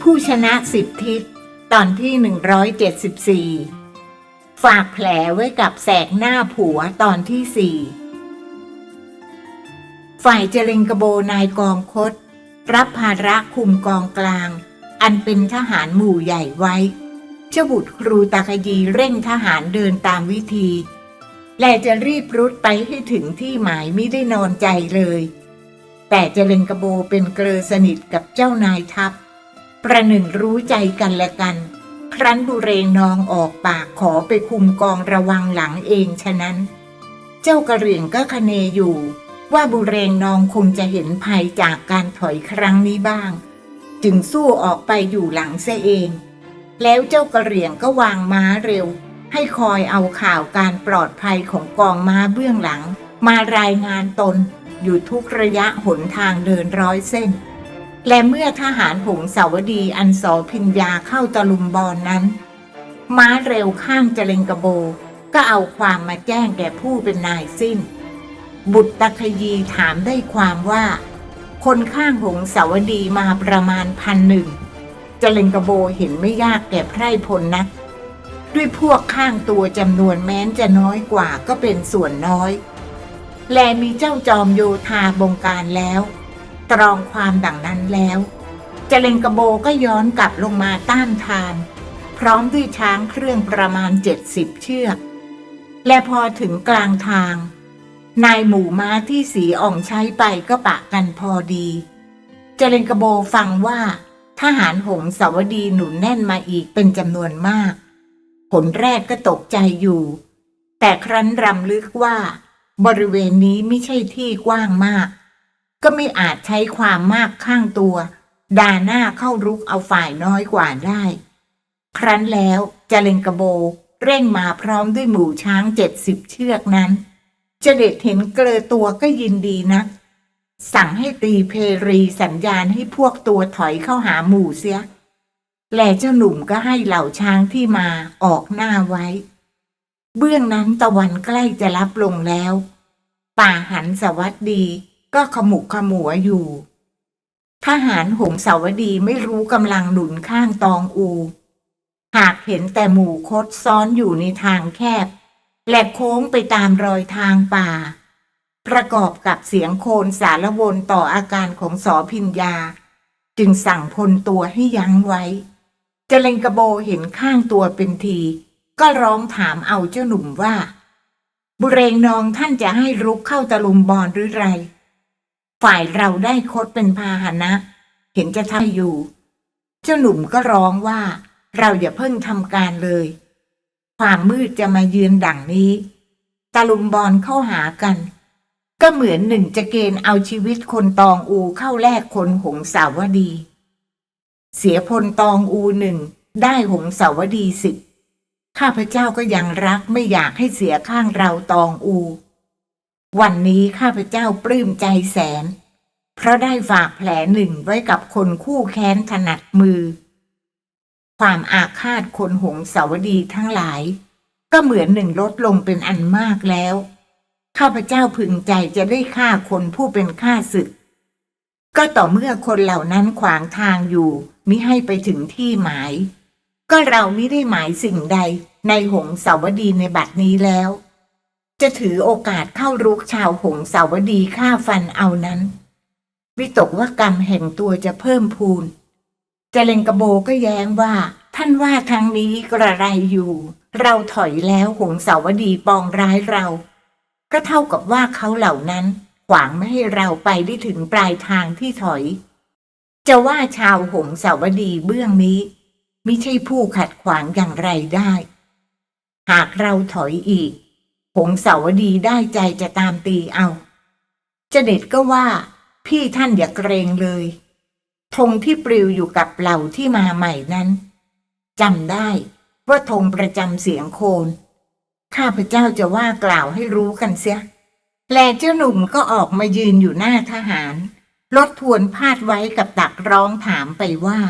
ผู้ชนะสิบทิศตอนที่หนึ่งร้อยเจ็ดสิบสี่ฝากแผลไว้กับแสกหน้าผัวตอนที่สี่ฝ่ายเจริญกระโบนายกองคดรับภาระคุมกองกลาง อันเป็นทหารหมู่ใหญ่ไว้เจ้าบุตรครูตาคยีเร่งทหารเดินตามวิธี และจะรีบรุดไปให้ถึงที่หมายไม่ได้นอนใจเลย แต่เจริญกระโบเป็นเกลอสนิทกับเจ้านายทัพ ประหนึ่งรู้ใจกันและกัน ครั้นบุเรงนองออกปากขอไปคุมกองระวังหลังเองฉะนั้น เจ้ากระเหรี่ยงก็คเนอยู่ ว่าบุเรงนองคงจะเห็นภัยจากการถอยครั้งนี้บ้าง จึงสู้ออกไปอยู่หลังเสเอง แล้วเจ้ากระเหรี่ยงก็วางม้าเร็ว ให้คอยเอาข่าวการปลอดภัยของกองม้าเบื้องหลัง มารายงานตน อยู่ทุกระยะหนทางเดินร้อยเส้น และเมื่อทหารหงสาวดีอันสอพิญญาเข้าตะลุมบอนนั้น ม้าเร็วข้างเจริญกระโบ ก็เอาความมาแจ้งแก่ผู้เป็นนายสิ้น บุตรตะคยีถามได้ความว่า คนข้างหงสาวดีมาประมาณพันหนึ่งเจริญกระโบเห็นไม่ยากแก่ไพร่พลนักด้วยพวกข้างตัวจำนวนแม้นจะน้อยกว่าก็เป็นส่วนน้อย และมีเจ้าจอมโยธาบงการแล้ว ตรองความดังนั้นแล้วเจเลงกระโบก็ย้อนกลับลงมาต้านทาน พร้อมด้วยช้างเครื่องประมาณเจ็ดสิบเชือก และพอถึงกลางทาง นายหมู่ม้าที่สีอ่องใช้ไปก็ปะกันพอดีเจเลงกระโบฟังว่า ทหารหงสาวดีหนุนแน่นมาอีกเป็นจำนวนมาก ผลแรกก็ตกใจอยู่ แต่ครั้นรำลึกว่า บริเวณนี้ไม่ใช่ที่กว้างมาก ก็ไม่อาจใช้ความมากข้างตัวด่าหน้าเข้ารุกเอาฝ่ายน้อยกว่าได้ ครั้นแล้วจาเลงกระโบเร่งมาพร้อมด้วยหมู่ช้างเจ็ดสิบเชือกนั้นเจเด็ดเห็นเกลอตัวก็ยินดีนัก สั่งให้ตีเพรีสัญญาณให้พวกตัวถอยเข้าหาหมู่เสีย และเจ้าหนุ่มก็ให้เหล่าช้างที่มาออกหน้าไว้ เบื้องนั้นตะวันใกล้จะรับลงแล้ว ป่าหันสวัสดีก็ขมุกขมัวอยู่ ทหารหงสาวดีไม่รู้กำลังหนุนข้างตองอู หากเห็นแต่หมู่คดซ้อนอยู่ในทางแคบ และโค้งไปตามรอยทางป่า ประกอบกับเสียงโคลนสารวนต่ออาการของสอพิญญา จึงสั่งพลตัวให้ยั้งไว้เจเลงกระโบเห็นข้างตัวเป็นที ก็ร้องถามเอาเจ้าหนุ่มว่า บุเรงนองท่านจะให้รุกเข้าตะลุมบอลหรือไร ฝ่ายเราได้คดเป็นพาหนะ เห็นจะทำอยู่ เจ้าหนุ่มก็ร้องว่าเราอย่าเพิ่งทำการเลย ความมืดจะมายืนดังนี้ ตะลุมบอลเข้าหากัน ก็เหมือนหนึ่งจะเกณฑ์เอาชีวิตคนตองอูเข้าแลกคนหงสาวดี เสียพลตองอูหนึ่งได้หงสาวดีสิบ ข้าพเจ้าก็ยังรักไม่อยากให้เสียข้างเราตองอู วันนี้ข้าพเจ้าปลื้มใจแสน เพราะได้ฝากแผลหนึ่งไว้กับคนคู่แค้นถนัดมือ ความอาฆาตคนหงสาวดีทั้งหลาย ก็เหมือนหนึ่งลดลงเป็นอันมากแล้ว ข้าพเจ้าพึงใจจะได้ฆ่าคนผู้เป็นข้าศึก ก็ต่อเมื่อคนเหล่านั้นขวางทางอยู่มิให้ไปถึงที่หมาย ก็เราไม่ได้หมายสิ่งใดในหงสาวดีในบัดนี้แล้ว จะถือโอกาสเข้ารุกชาวหงสาวดีฆ่าฟันเอานั้น วิตกว่ากรรมแห่งตัวจะเพิ่มพูนเจเลงกระโบก็แย้งว่า ท่านว่าทางนี้กระไรอยู่ เราถอยแล้วหงสาวดีปองร้ายเรา ก็เท่ากับว่าเขาเหล่านั้น ขวางไม่ให้เราไปได้ถึงปลายทางที่ถอย จะว่าชาวหงสาวดีเบื้องนี้ มิใช่ผู้ขัดขวางอย่างไรได้ หากเราถอยอีกหงสาวดีได้ใจจะตามตีเอาเจเด็ดก็ว่าพี่ท่านอย่าเกรงเลยธงที่ปลิวอยู่กับเหล่าที่มาใหม่นั้นจำได้ว่าธงประจำเสียงโคน ข้าพเจ้าจะว่ากล่าวให้รู้กันเสีย แลเจ้าหนุ่มก็ออกมายืนอยู่หน้าทหารรถทวนพาดไว้กับตักร้องถามไปว่า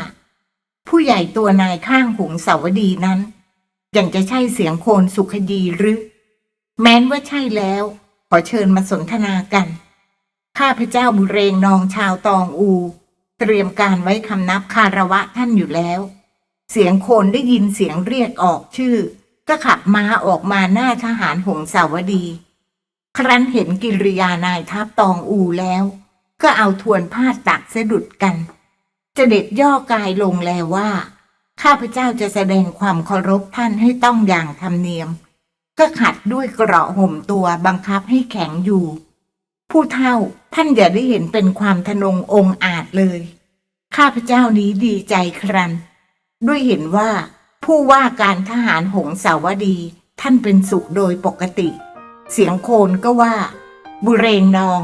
ผู้ใหญ่ตัวนายข้างหงสาวดีนั้น ยังจะใช่เสียงโคนสุขดีหรือ แม้นว่าใช่แล้ว ขอเชิญมาสนทนากัน ข้าพเจ้าบุเรงนองชาวตองอู เตรียมการไว้คำนับคารวะท่านอยู่แล้ว เสียงโคนได้ยินเสียงเรียกออกชื่อ ก็ขับม้าออกมาหน้าทหารหงสาวดี ครั้นเห็นกิริยานายทัพตองอูแล้ว ก็เอาทวนผ้าตักสะดุดกัน จะเด็ดย่อกายลงแล้วว่า ข้าพเจ้าจะแสดงความเคารพท่านให้ต้องอย่างธรรมเนียม ก็ขัดด้วยเกราะห่มตัวบังคับให้แข็งอยู่ ผู้เท่าท่านอย่าได้เห็นเป็นความทะนงองอาจเลย ข้าพเจ้านี้ดีใจครัน ด้วยเห็นว่าผู้ว่าการทหารหงสาวดีท่านเป็นสุขโดยปกติ เสียงโคนก็ว่า บุเรงนอง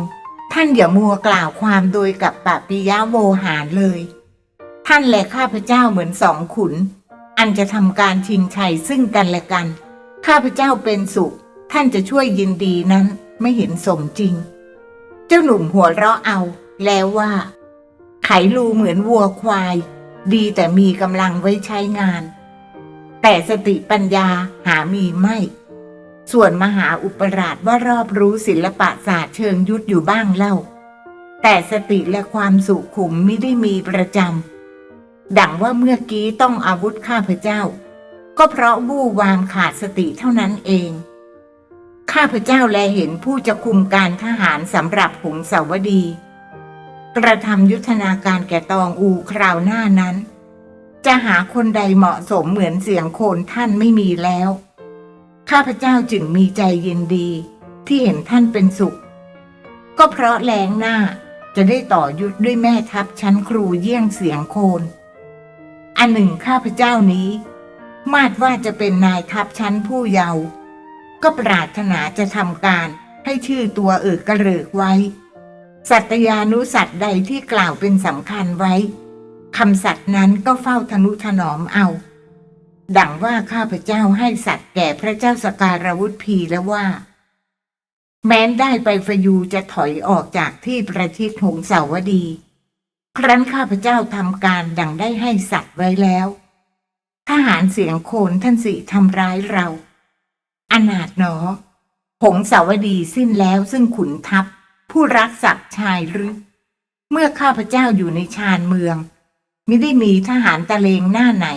ท่านอย่ามัวกล่าวความโดยกับปะปิยะโวหารเลย ท่านและข้าพเจ้าเหมือนสองขุน อันจะทำการชิงชัยซึ่งกันและกัน ข้าพเจ้าเป็นสุข ท่านจะช่วยยินดีนั้นไม่เห็นสมจริง เจ้าหนุ่มหัวเราะเอา แล้วว่า ไขลูเหมือนวัวควาย ดีแต่มีกำลังไว้ใช้งาน แต่สติปัญญาหามีไม่ ส่วนมหาอุปราชว่ารอบรู้ศิลปะศาสตร์เชิงยุทธอยู่บ้างเล่า แต่สติและความสุขุมไม่ได้มีประจำ ดังว่าเมื่อกี้ต้องอาวุธข้าพเจ้า ก็เพราะวู่วามขาดสติเท่านั้นเอง ข้าพเจ้าแลเห็นผู้จะคุมการทหารสำหรับหงสาวดี กระทำยุทธนาการแก่ตองอูคราวหน้านั้น จะหาคนใดเหมาะสมเหมือนเสียงโคนท่านไม่มีแล้ว ข้าพเจ้าจึงมีใจเยินดีที่เห็นท่านเป็นสุข ก็เพราะแรงหน้าจะได้ต่อยุทธด้วยแม่ทัพชั้นครูเยี่ยงเสียงโคน อันหนึ่งข้าพเจ้านี้ มาดว่าจะเป็นนายทัพชั้นผู้เยาว์ก็ปรารถนาจะทำการให้ชื่อตัวเอิกกระเริกไว้ สัตยานุสัตว์ใดที่กล่าวเป็นสำคัญไว้คำสัตว์นั้นก็เฝ้าทนุถนอมเอา ดังว่าข้าพเจ้าให้สัตว์แก่พระเจ้าสการวุธพีแล้วว่า แม้นได้ไปฟยูจะถอยออกจากที่ประทิศหงสาวดี ครั้นข้าพเจ้าทำการดังได้ให้สัตว์ไว้แล้วทหารเสียงโคนท่านสิทำร้ายเราอนาถหนอหงสาวดีสิ้นแล้วซึ่งขุนทัพ ผู้รักศักดิ์ชายหรือ เมื่อข้าพเจ้าอยู่ในชานเมือง ไม่ได้มีทหารตะเลงหน้าไหน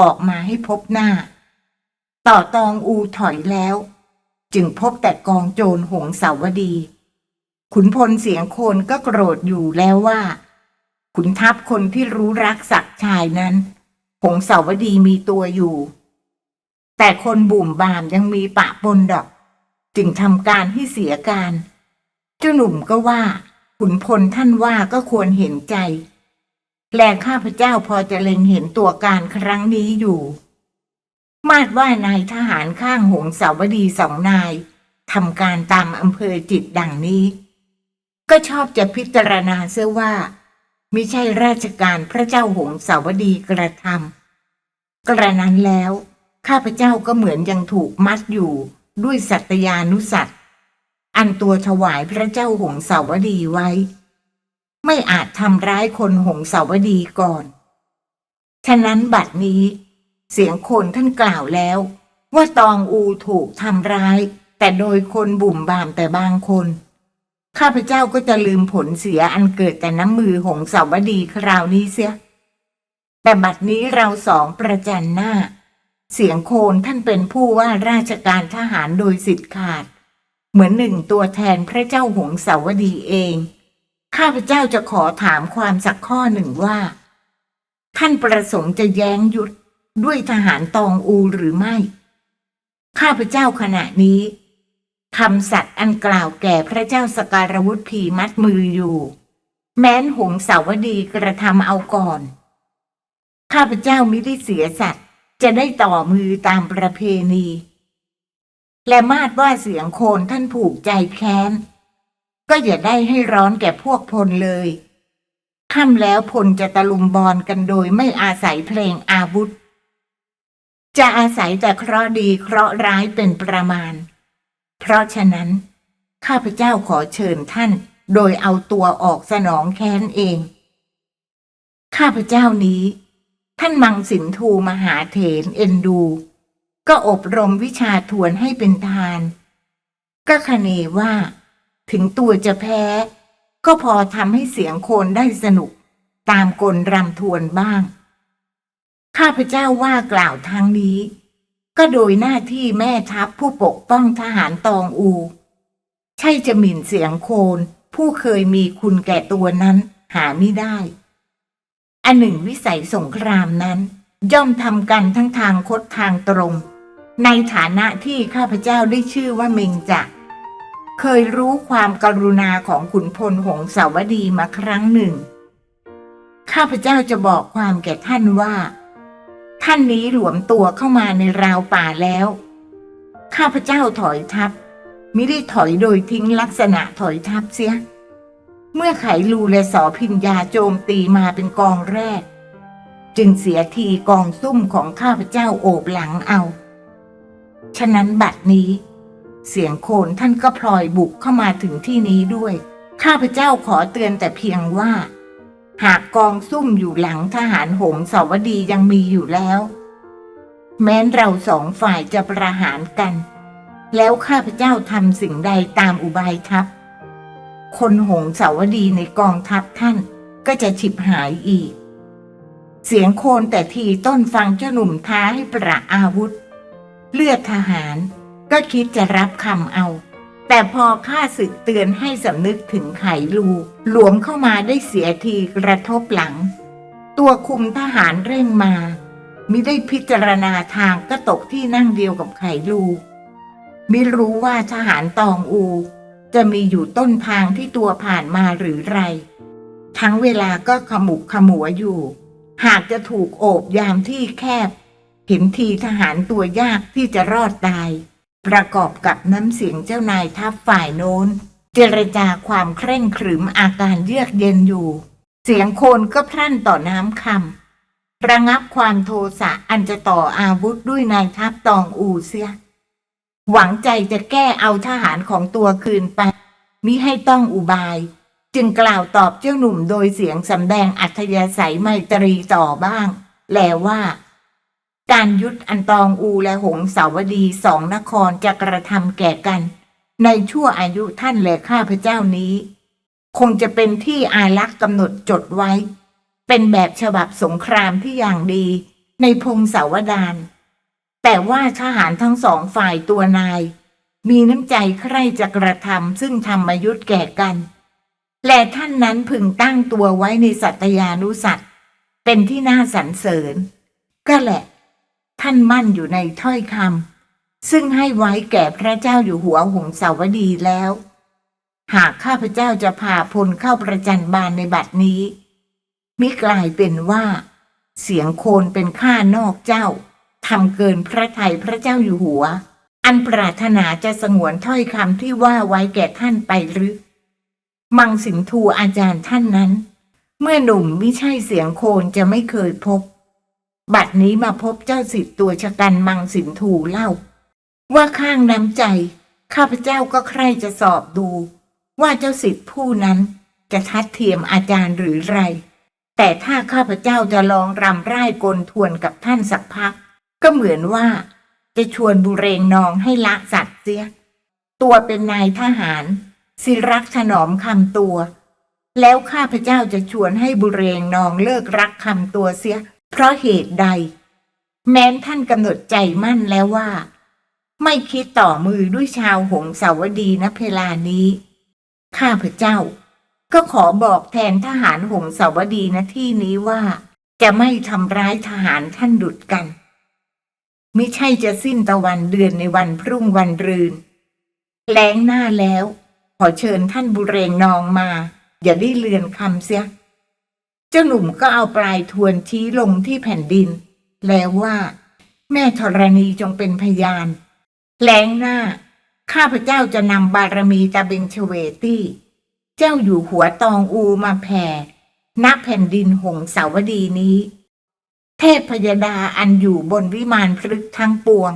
ออกมาให้พบหน้า ต่อตองอูถอยแล้ว จึงพบแต่กองโจรหงสาวดี ขุนพลเสียงโคนก็โกรธอยู่แล้วว่า ขุนทัพคนที่รู้รักศักชายนั้นหงสาวดีมีตัวอยู่ แต่คนบุ่มบามยังมีปะปนดอก จึงทำการให้เสียการเจ้าหนุ่มก็ว่า ขุนพลท่านว่าก็ควรเห็นใจ แลข้าพเจ้าพอจะเล็งเห็นตัวการครั้งนี้อยู่ มาดว่านายทหารข้างหงสาวดีสองนายทำการตามอำเภอจิตดังนี้ ก็ชอบจะพิจารณาเสียว่า มิใช่ราชการพระเจ้าหงสาวดีกระทำกระนั้นแล้ว ข้าพเจ้าก็เหมือนยังถูกมัดอยู่ด้วยสัตยานุสัตอันตัวถวายพระเจ้าหงสาวดีไว้ ไม่อาจทำร้ายคนหงสาวดีก่อน ฉะนั้นบัดนี้ เสียงคนท่านกล่าวแล้ว ว่าตองอูถูกทำร้าย แต่โดยคนบุ่มบามแต่บางคน ข้าพเจ้าก็จะลืมผลเสียอันเกิดแต่น้ำมือหงสาวดีคราวนี้เสีย แต่บัดนี้เราสองประจันหน้า เสียงโคนท่านเป็นผู้ว่าราชการทหารโดยสิทธิ์ขาด เหมือนหนึ่งตัวแทนพระเจ้าหงสาวดีเอง ข้าพเจ้าจะขอถามความสักข้อหนึ่งว่า ท่านประสงค์จะแย้งยุดด้วยทหารตองอูหรือไม่ ข้าพเจ้าขณะนี้ คำสัตย์อันกล่าวแก่พระเจ้าสการวุธพีมัดมืออยู่ แม้นหงสาวดีกระทำเอาก่อน ข้าพเจ้ามิได้เสียสัตว์จะได้ต่อมือตามประเพณี และมาดว่าเสียงโคนท่านผูกใจแค้น ก็อย่าได้ให้ร้อนแก่พวกพลเลยค่ำแล้วพลจะตะลุมบอลกันโดยไม่อาศัยเพลงอาวุธ จะอาศัยแต่เคราะห์ดีเคราะห์ร้ายเป็นประมาณ เพราะฉะนั้น ข้าพเจ้าขอเชิญท่าน โดยเอาตัวออกสนองแค้นเอง ข้าพเจ้านี้ ท่านมังสินทูมหาเถรเอ็นดู ก็อบรมวิชาทวนให้เป็นทาน ก็คเนว่า ถึงตัวจะแพ้ ก็พอทำให้เสียงโคนได้สนุก ตามกลรำทวนบ้าง ข้าพเจ้าว่ากล่าวทางนี้ ก็โดยหน้าที่แม่ทัพผู้ปกป้องทหารตองอู ใช่จะหมิ่นเสียงโคน ผู้เคยมีคุณแก่ตัวนั้นหาไม่ได้ อันหนึ่งวิสัยสงครามนั้น ย่อมทำกันทั้งทางคดทางตรง ในฐานะที่ข้าพเจ้าได้ชื่อว่าเมงจะเคยรู้ความกรุณาของขุนพลหงสาวดีมาครั้งหนึ่ง ข้าพเจ้าจะบอกความแก่ท่านว่า ท่านนี้หลวมตัวเข้ามาในราวป่าแล้ว ข้าพเจ้าถอยทัพมิได้ถอยโดยทิ้งลักษณะถอยทัพเสีย เมื่อไขลูและสอพิญญาโจมตีมาเป็นกองแรก จึงเสียทีกองซุ่มของข้าพเจ้าโอบหลังเอา ฉะนั้นบัดนี้ เสียงโคนท่านก็พลอยบุกเข้ามาถึงที่นี้ด้วย ข้าพเจ้าขอเตือนแต่เพียงว่า หากกองซุ่มอยู่หลังทหารหงสาวดียังมีอยู่แล้ว แม้นเราสองฝ่ายจะประหารกัน แล้วข้าพเจ้าทำสิ่งใดตามอุบายทัพ คนหงสาวดีในกองทัพท่านก็จะฉิบหายอีก เสียงโคนแต่ทีต้นฟังเจ้าหนุ่มท้าให้ประอาวุธ เลือดทหารก็คิดจะรับคำเอา แต่พอข้าศึกเตือนให้สำนึกถึงไขลูหลวมเข้ามาได้เสียทีกระทบหลัง ตัวคุมทหารเร่งมามิได้พิจารณาทางก็ตกที่นั่งเดียวกับไขลูมิรู้ว่าทหารตองอู จะมีอยู่ต้นทางที่ตัวผ่านมาหรือไร ทั้งเวลาก็ขมุกขมัวอยู่ หากจะถูกโอบยามที่แคบ เห็นทีทหารตัวยากที่จะรอดตาย ประกอบกับน้ำเสียงเจ้านายทัพฝ่ายโน้น เจรจาความเคร่งขรึมอาการเยือกเย็นอยู่ เสียงโคนก็พรั่นต่อน้ำคำระงับความโทสะอันจะต่ออาวุธด้วยนายทัพตองอูเสีย หวังใจจะแก้เอาทหารของตัวคืนไป มิให้ต้องอุบาย จึงกล่าวตอบเจ้าหนุ่มโดยเสียงสำแดงอัธยาศัยไมตรีต่อบ้าง แลว่า การยุดอันตองอูและหงสาวดีสองนครจะกระทำแก่กัน ในชั่วอายุท่านและข้าพเจ้านี้ คงจะเป็นที่อาลักษ์กำหนดจดไว้ เป็นแบบฉบับสงครามที่อย่างดีในพงศาวดารแต่ว่าทหารทั้งสองฝ่ายตัวนาย มีน้ำใจใคร่จะกระทำซึ่งธรรมยุทธแก่กัน และท่านนั้นพึงตั้งตัวไว้ในสัตยานุสัตเป็นที่น่าสรรเสริญ ก็แหละ ท่านมั่นอยู่ในถ้อยคำซึ่งให้ไว้แก่พระเจ้าอยู่หัวหงสาวดีแล้ว หากข้าพเจ้าจะพาพลเข้าประจันบานในบัดนี้ มิกลายเป็นว่า เสียงโคนเป็นข้านอกเจ้าทำเกินพระทัยพระเจ้าอยู่หัว อันปรารถนาจะสงวนถ้อยคำที่ว่าไว้แก่ท่านไปหรือ มังสินทูอาจารย์ท่านนั้น เมื่อหนุ่มไม่ใช่เสียงโคนจะไม่เคยพบ บัดนี้มาพบเจ้าสิทธิ์ตัวชะกันมังสินทูเล่า ว่าข้างน้ำใจ ข้าพเจ้าก็ใคร่จะสอบดู ว่าเจ้าสิทธิ์ผู้นั้นจะทัดเทียมอาจารย์หรือไร แต่ถ้าข้าพเจ้าจะลองรำไร้กลทวนกับท่านสักพัก ก็เหมือนว่า จะชวนบุเรงนองให้ละสัตว์เสีย ตัวเป็นนายทหาร สิรักถนอมคำตัว แล้วข้าพเจ้าจะชวนให้บุเรงนองเลิกรักคำตัวเสีย เพราะเหตุใด แม้นท่านกำหนดใจมั่นแล้วว่า ไม่คิดต่อมือด้วยชาวหงสาวดีนะเพลานี้ ข้าพเจ้า ก็ขอบอกแทนทหารหงสาวดีนะที่นี้ว่า จะไม่ทำร้ายทหารท่านดุดกันมิใช่จะสิ้นตะวันเดือนในวันพรุ่งวันรืน แล้งหน้าแล้ว ขอเชิญท่านบุเรงนองมา อย่าได้เลือนคำเสีย เจ้าหนุ่มก็เอาปลายทวนชี้ลงที่แผ่นดิน แล้วว่า แม่ธรณีจงเป็นพยาน แลงหน้า ข้าพเจ้าจะนำบารมีตาเบงเชเวตี้ เจ้าอยู่หัวตองอูมาแผ่ณแผ่นดินหงสาวดีนี้ เทพพยดาอันอยู่บนวิมานพลึกทั้งปวง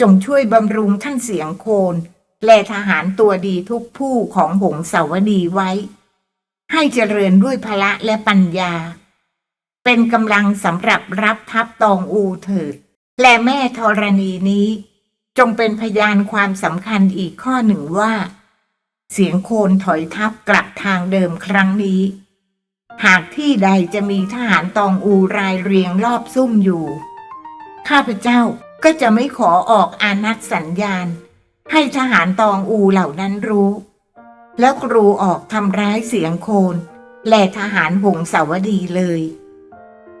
จงช่วยบำรุงท่านเสียงโคน และทหารตัวดีทุกผู้ของหงสาวดีไว้ ให้เจริญด้วยพละและปัญญา เป็นกำลังสำหรับรับทัพตองอูเถิด และแม่ธรณีนี้ จงเป็นพยานความสำคัญอีกข้อหนึ่งว่า เสียงโคนถอยทับกลับทางเดิมครั้งนี้ หากที่ใดจะมีทหารตองอูรายเรียงรอบซุ่มอยู่ ข้าพเจ้าก็จะไม่ขอออกอานัดสัญญาณ ให้ทหารตองอูเหล่านั้นรู้ แล้วกรูออกทำร้ายเสียงโคนและทหารหงสาวดีเลย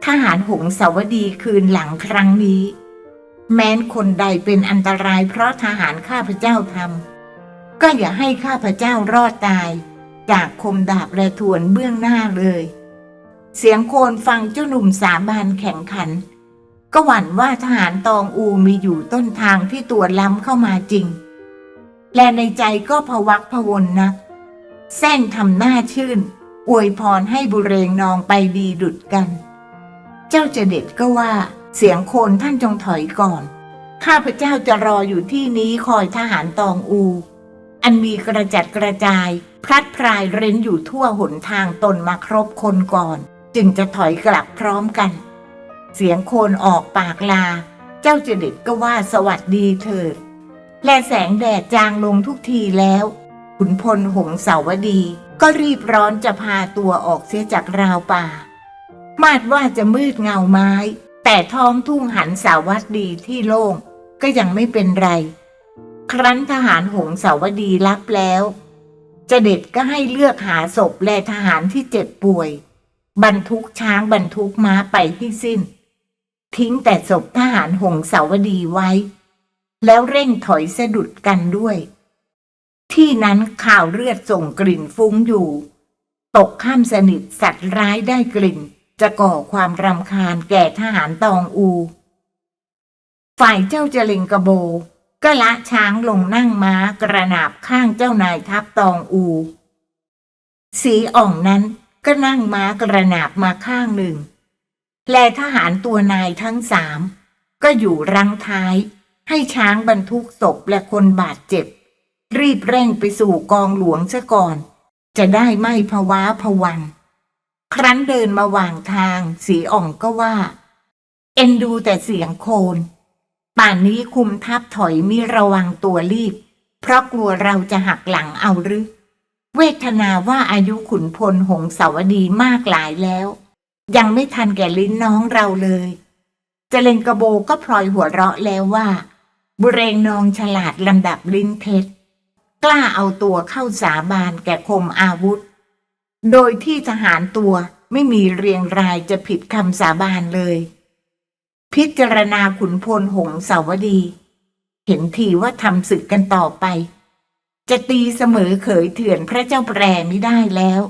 ทหารหงสาวดีคืนหลังครั้งนี้ แม้นคนใดเป็นอันตรายเพราะทหารข้าพเจ้าทำก็อย่าให้ข้าพเจ้ารอดตาย จากคมดาบและทวนเบื้องหน้าเลย เสียงโคนฟังเจ้าหนุ่มสาบานแข่งขัน ก็หวั่นว่าทหารตองอูมีอยู่ต้นทางที่ตัวล้ำเข้ามาจริง และในใจก็พวักพวนนะ แซงทำหน้าชื่น อวยพรให้บุเรงนองไปดีดุดกัน เจ้าเจเด็ดก็ว่า เสียงโคนท่านจงถอยก่อน ข้าพเจ้าจะรออยู่ที่นี้คอยทหารตองอู อันมีกระจัดกระจาย พลัดพรายเร้นอยู่ทั่วหนทางตนมาครบคนก่อน จึงจะถอยกลับพร้อมกัน เสียงโคนออกปากลา เจ้าเจเด็ดก็ว่าสวัสดีเถิดและแสงแดดจางลงทุกทีแล้ว ขุนพลหงสาวดี ก็รีบร้อนจะพาตัวออกเสียจากราวป่า มาดว่าจะมืดเงาไม้ แต่ท้องทุ่งหันสาวัดดีที่โล่งก็ยังไม่เป็นไร ครั้นทหารหงสาวดีรับแล้วเจเด็ดก็ให้เลือกหาศพและทหารที่เจ็บป่วย บรรทุกช้างบรรทุกม้าไปที่สิ้น ทิ้งแต่ศพทหารหงสาวดีไว้ แล้วเร่งถอยสะดุดกันด้วย ที่นั้นข่าวเลือดส่งกลิ่นฟุ้งอยู่ ตกข้ามสนิทสัตว์ร้ายได้กลิ่น จะก่อความรำคาญแก่ทหารตองอู ฝ่ายเจ้าเจลิงกระโบ ก็ละช้างลงนั่งม้ากระนาบข้างเจ้านายทัพตองอู สีอ่องนั้นก็นั่งม้ากระนาบมาข้างหนึ่ง และทหารตัวนายทั้งสาม ก็อยู่รังท้าย ให้ช้างบรรทุกศพและคนบาดเจ็บ รีบเร่งไปสู่กองหลวงซะก่อน จะได้ไม่ภาวะผวันครั้นเดินมาวางทาง สีอ่องก็ว่า เอ็นดูแต่เสียงโคน ป่านนี้คุมทัพถอยมีระวังตัวรีบ เพราะกลัวเราจะหักหลังเอาหรือ เวทนาว่าอายุขุนพลหงสาวดีมากหลายแล้ว ยังไม่ทันแก่ลิ้นน้องเราเลยเจเลงกระโบก็พลอยหัวเราะแล้วว่า บุเรงนองฉลาดลำดับลิ้นเพชร กล้าเอาตัวเข้าสาบานแก่คมอาวุธ โดยที่ทหารตัวไม่มีเรียงรายจะผิดคำสาบานเลย พิจารณาขุนพลหงสาวดี เห็นทีว่าทำศึกกันต่อไป จะตีเสมอเขยเถื่อนพระเจ้าแปรไม่ได้แล้ว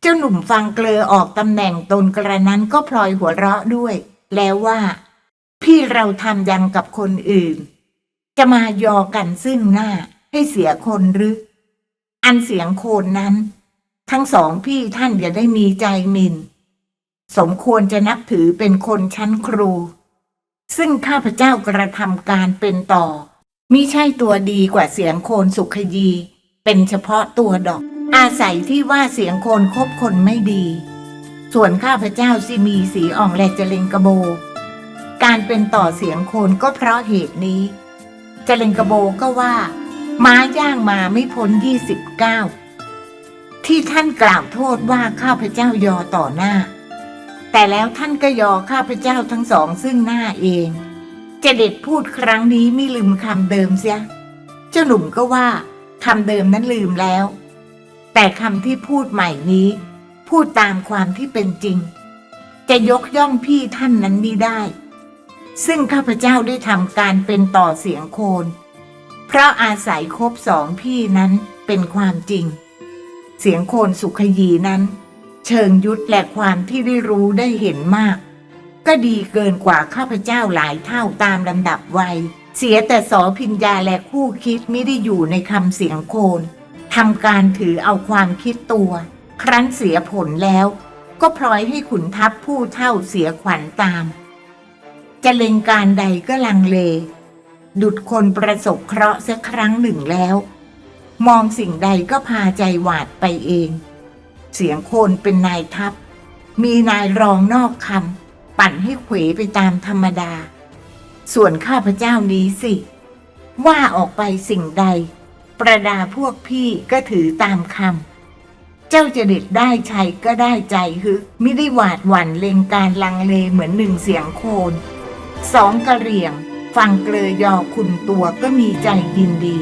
เจ้าหนุ่มฟังเกลอออกตำแหน่งตนกระนั้นก็พลอยหัวเราะด้วย แล้วว่า พี่เราทำยังกับคนอื่น จะมายอกันซึ่งหน้า ให้เสียคนหรือ อันเสียงโคนนั้น ทั้งสองพี่ท่านอย่าได้มีใจหมินสมควรจะนับถือเป็นคนชั้นครู ซึ่งข้าพเจ้ากระทำการเป็นต่อมิใช่ตัวดีกว่าเสียงโคนสุขยี เป็นเฉพาะตัวดอก อาศัยที่ว่าเสียงโคนคบคนไม่ดี ส่วนข้าพเจ้าสิมีสีอ่องและเจเลงกระโบ การเป็นต่อเสียงโคนก็เพราะเหตุนี้ เจเลงกระโบก็ว่า ม้าย่างมาไม่พ้นยี่สิบเก้าที่ท่านกล่าวโทษว่าข้าพเจ้ายอต่อหน้า แต่แล้วท่านก็ยอข้าพเจ้าทั้งสองซึ่งหน้าเองเจเด็ดพูดครั้งนี้ไม่ลืมคำเดิมเสีย เจ้าหนุ่มก็ว่าคำเดิมนั้นลืมแล้ว แต่คำที่พูดใหม่นี้ พูดตามความที่เป็นจริง จะยกย่องพี่ท่านนั้นมิได้ ซึ่งข้าพเจ้าได้ทำการเป็นต่อเสียงโคน เพราะอาศัยคบสองพี่นั้นเป็นความจริง เสียงโคนสุขยีนั้น เชิงยุทธและความที่ได้รู้ได้เห็นมาก ก็ดีเกินกว่าข้าพเจ้าหลายเท่าตามลำดับวัย เสียแต่สอพิญญาและคู่คิดไม่ได้อยู่ในคำเสียงโคนทำการถือเอาความคิดตัว ครั้นเสียผลแล้ว ก็พลอยให้ขุนทัพผู้เท่าเสียขวัญตาม จะเล็งการใดก็ลังเล ดุดคนประสบเคราะห์สักครั้งหนึ่งแล้ว มองสิ่งใดก็พาใจหวาดไปเอง เสียงโคนเป็นนายทัพ มีนายรองนอกคำปั่นให้เขวไปตามธรรมดา ส่วนข้าพเจ้านี้สิ ว่าออกไปสิ่งใด ประดาพวกพี่ก็ถือตามคำเจ้าจะเด็ดได้ชัยก็ได้ใจฮึไม่ได้หวาดหวั่นเลงการลังเลเหมือนหนึ่งเสียงโคนสองกระเรียง ฟังเกลอยอคุณตัวก็มีใจยินดี